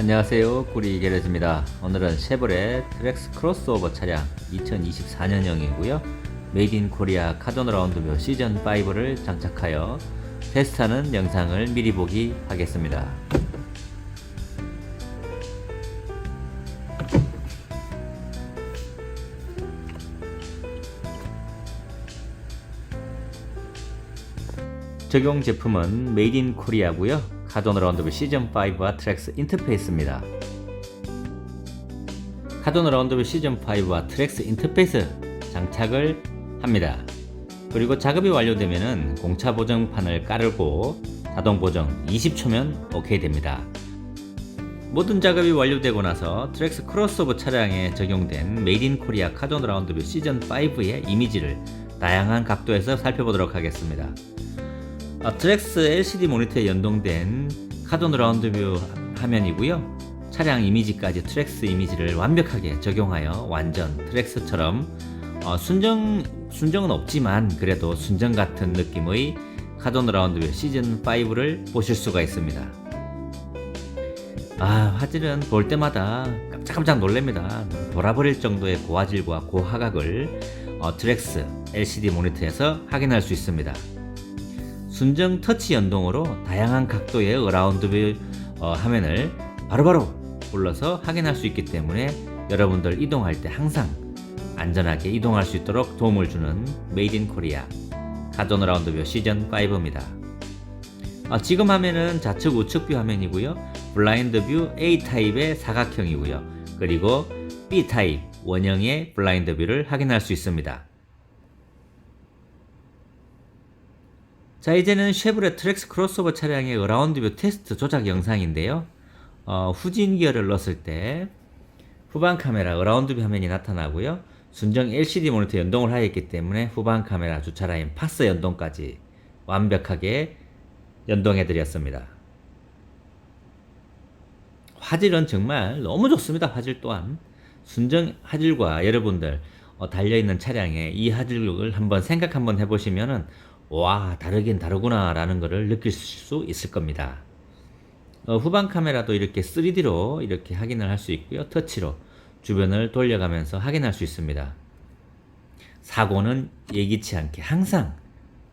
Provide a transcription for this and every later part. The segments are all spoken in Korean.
안녕하세요. 구리 게레즈입니다. 오늘은 쉐보레 트렉스 크로스오버 차량 2024년형이고요. 메이드 인 코리아 카돈 라운드뷰 시즌 5를 장착하여 테스트하는 영상을 미리 보기 하겠습니다. 적용 제품은 메이드 인 코리아고요. 카돈 라운드뷰 시즌 5와 트랙스 인터페이스입니다. 카돈 라운드뷰 시즌 5와 트랙스 인터페이스 장착을 합니다. 그리고 작업이 완료되면 공차 보정판을 깔고 자동 보정 20초면 오케이 됩니다. 모든 작업이 완료되고 나서 트랙스 크로스오버 차량에 적용된 메이드 인 코리아 카돈 라운드뷰 시즌 5의 이미지를 다양한 각도에서 살펴보도록 하겠습니다. 아, 트랙스 LCD 모니터에 연동된 카돈 라운드뷰 화면이고요. 차량 이미지까지 트랙스 이미지를 완벽하게 적용하여 완전 트랙스처럼 어, 순정 순정은 없지만 그래도 순정 같은 느낌의 카돈 라운드뷰 시즌 5를 보실 수가 있습니다. 아 화질은 볼 때마다 깜짝깜짝 놀랍니다. 돌아버릴 정도의 고화질과 고화각을 어, 트랙스 LCD 모니터에서 확인할 수 있습니다. 순정 터치 연동으로 다양한 각도의 어라운드 어, 화면을 바로바로 불러서 확인할 수 있기 때문에 여러분들 이동할 때 항상 안전하게 이동할 수 있도록 도움을 주는 메이드 인 코리아 카돈 라운드뷰 시즌 5입니다. 아, 지금 화면은 좌측 우측 뷰 화면이고요. 블라인드 뷰 A 타입의 사각형이고요. 그리고 B 타입 원형의 블라인드 뷰를 확인할 수 있습니다. 자 이제는 쉐보레 트랙스 크로스오버 차량의 어라운드 뷰 테스트 조작 영상인데요. 어, 후진 기어를 넣었을 때 후방 카메라 어라운드 뷰 화면이 나타나고요. 순정 LCD 모니터 연동을 하였기 때문에 후방 카메라 주차 라인 파스 연동까지 완벽하게 연동해 드렸습니다. 화질은 정말 너무 좋습니다. 화질 또한 순정 화질과 여러분들 어, 달려있는 차량에 이 화질을 한번 생각 한번 해보시면은 와 다르긴 다르구나 라는 것을 느낄 수 있을 겁니다. 어, 후방 카메라도 이렇게 3D로 이렇게 확인을 할 수 있고요. 터치로 주변을 돌려가면서 확인할 수 있습니다. 사고는 예기치 않게 항상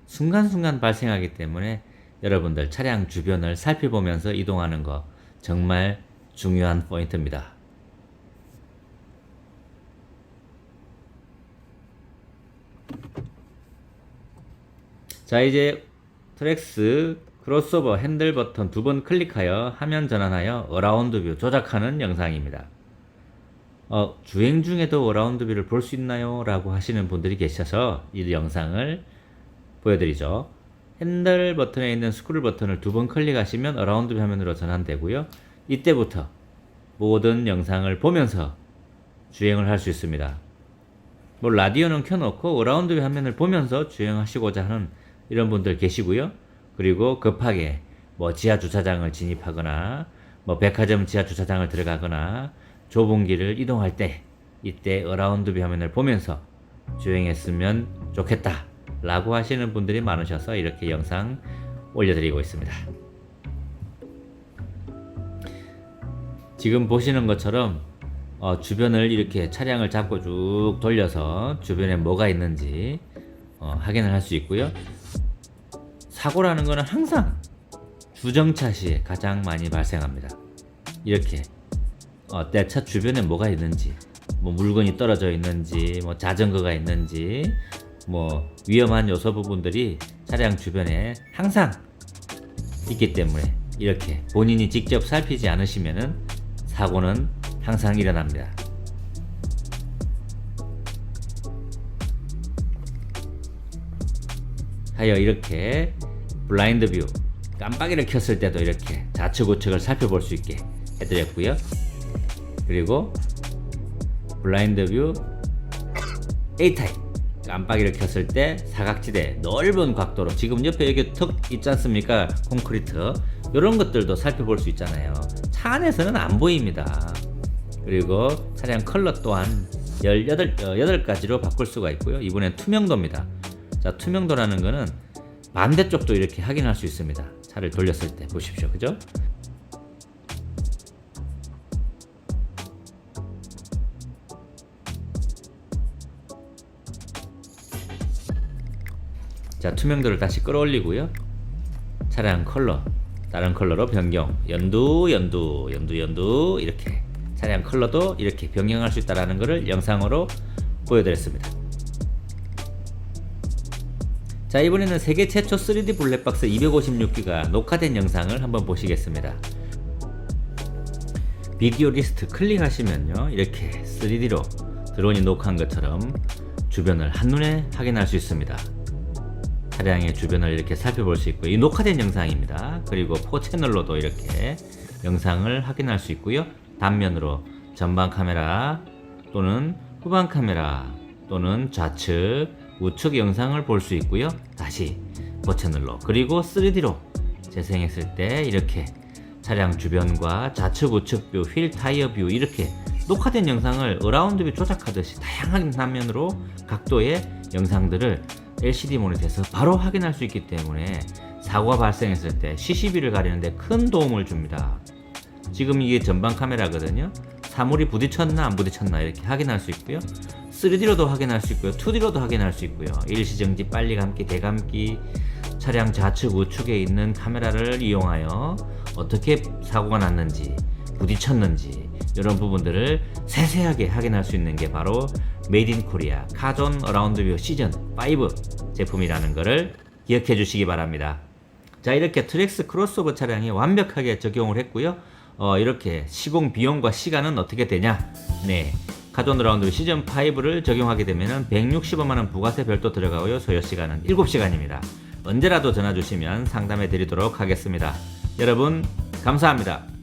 순간순간 발생하기 때문에 여러분들 차량 주변을 살펴보면서 이동하는 거 정말 중요한 포인트입니다 자 이제 트랙스 크로스오버 핸들 버튼 두 번 클릭하여 화면 전환하여 어라운드 뷰 조작하는 영상입니다. 어, 주행 중에도 어라운드 뷰를 볼 수 있나요? 라고 하시는 분들이 계셔서 이 영상을 보여드리죠. 핸들 버튼에 있는 스크롤 버튼을 두 번 클릭하시면 어라운드 뷰 화면으로 전환되고요. 이때부터 모든 영상을 보면서 주행을 할 수 있습니다. 뭐 라디오는 켜놓고 어라운드 뷰 화면을 보면서 주행하시고자 하는 이런 분들 계시고요. 그리고 급하게 뭐 지하 주차장을 진입하거나 뭐 백화점 지하 주차장을 들어가거나 좁은 길을 이동할 때 이때 어라운드 뷰 화면을 보면서 주행했으면 좋겠다 라고 하시는 분들이 많으셔서 이렇게 영상 올려드리고 있습니다. 지금 보시는 것처럼 어, 주변을 이렇게 차량을 잡고 쭉 돌려서 주변에 뭐가 있는지 어, 확인을 할 수 있고요. 사고라는 것은 항상 주정차 시에 가장 많이 발생합니다. 이렇게 어, 내 차 주변에 뭐가 있는지, 뭐 물건이 떨어져 있는지, 뭐 자전거가 있는지, 뭐 위험한 요소 부분들이 차량 주변에 항상 있기 때문에 이렇게 본인이 직접 살피지 않으시면은 사고는 항상 일어납니다. 하여 이렇게 블라인드 뷰. 깜빡이를 켰을 때도 이렇게 좌측 우측을 살펴볼 수 있게 해드렸고요. 그리고 블라인드 뷰 A타입. 깜빡이를 켰을 때 사각지대 넓은 각도로 지금 옆에 여기 턱 있지 않습니까? 콘크리트. 이런 것들도 살펴볼 수 있잖아요. 차 안에서는 안 보입니다. 그리고 차량 컬러 또한 18, 8가지로 바꿀 수가 있고요. 이번엔 투명도입니다. 자 투명도라는 거는 반대쪽도 이렇게 확인할 수 있습니다. 차를 돌렸을 때 보십시오. 그죠? 자, 투명도를 다시 끌어올리고요. 차량 컬러, 다른 컬러로 변경. 연두, 연두, 연두, 연두 이렇게 차량 컬러도 이렇게 변경할 수 있다라는 것을 영상으로 보여드렸습니다. 자 이번에는 세계 최초 3D 블랙박스 256기가 녹화된 영상을 한번 보시겠습니다. 비디오 리스트 클릭하시면요 이렇게 3D로 드론이 녹화한 것처럼 주변을 한눈에 확인할 수 있습니다. 차량의 주변을 이렇게 살펴볼 수 있고요. 이 녹화된 영상입니다. 그리고 포 채널로도 이렇게 영상을 확인할 수 있고요. 단면으로 전방 카메라 또는 후방 카메라 또는 좌측, 우측 영상을 볼 수 있고요. 다시 포 채널로 그리고 3D로 재생했을 때 이렇게 차량 주변과 좌측 우측 뷰, 휠 타이어 뷰 이렇게 녹화된 영상을 어라운드 뷰 조작하듯이 다양한 단면으로 각도의 영상들을 LCD 모니터에서 바로 확인할 수 있기 때문에 사고가 발생했을 때 CCB를 가리는데 큰 도움을 줍니다. 지금 이게 전방 카메라거든요. 사물이 부딪혔나 안 부딪혔나 이렇게 확인할 수 있고요. 3D로도 확인할 수 있고요. 2D로도 확인할 수 있고요. 일시정지, 빨리 감기, 대감기, 차량 좌측 우측에 있는 카메라를 이용하여 어떻게 사고가 났는지, 부딪혔는지 이런 부분들을 세세하게 확인할 수 있는 게 바로 메이드 인 코리아 카존 어라운드 뷰 시즌 5 제품이라는 것을 기억해 주시기 바랍니다. 자 이렇게 트랙스 크로스오버 차량이 완벽하게 적용을 했고요. 어, 이렇게 시공 비용과 시간은 어떻게 되냐? 네. 카존 어라운드 시즌 5를 적용하게 되면 165만 원 부가세 별도 들어가고요. 소요 시간은 7시간입니다. 언제라도 전화 주시면 상담해 드리도록 하겠습니다. 여러분 감사합니다.